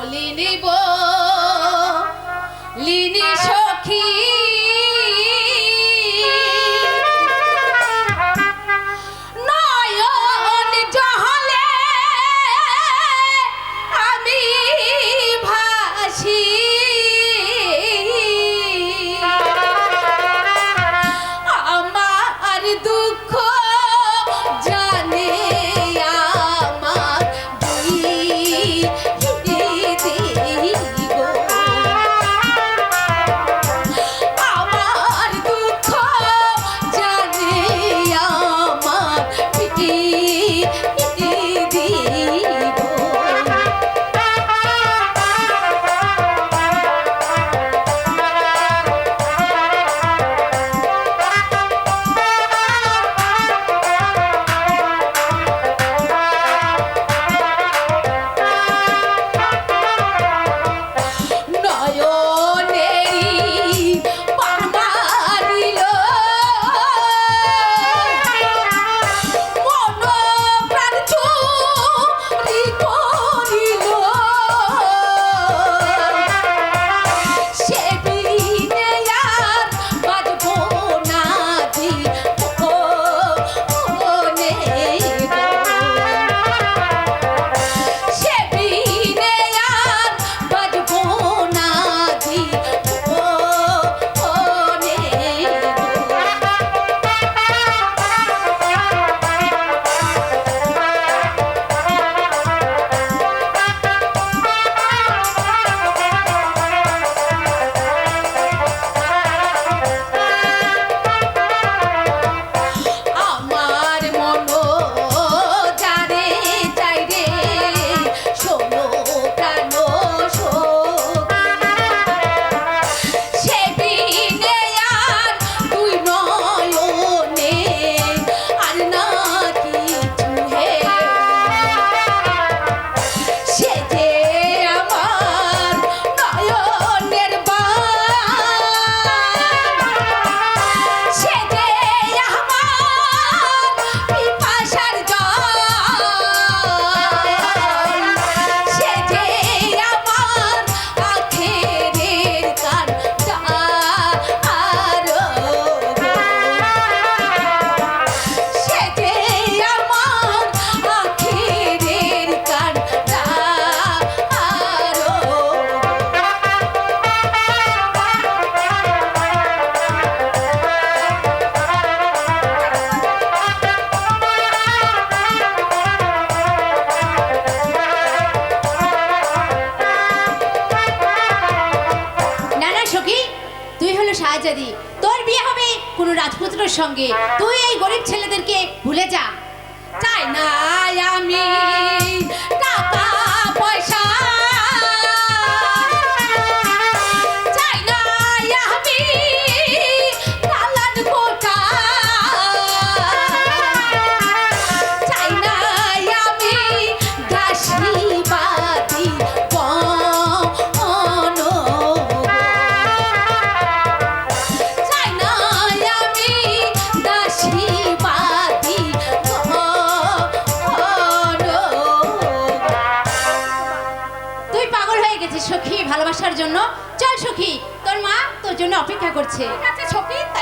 Molini Bo. Azadi তোর বিয়ে হবে কোনো রাজপুত্রের সঙ্গে। তুই এই গরিব ছেলেদেরকে ভুলে যা। চাই না আমি সখী ভালোবাসার জন্য। চল সখী তোর মা তোর জন্য অপেক্ষা করছে। ঠিক আছে চল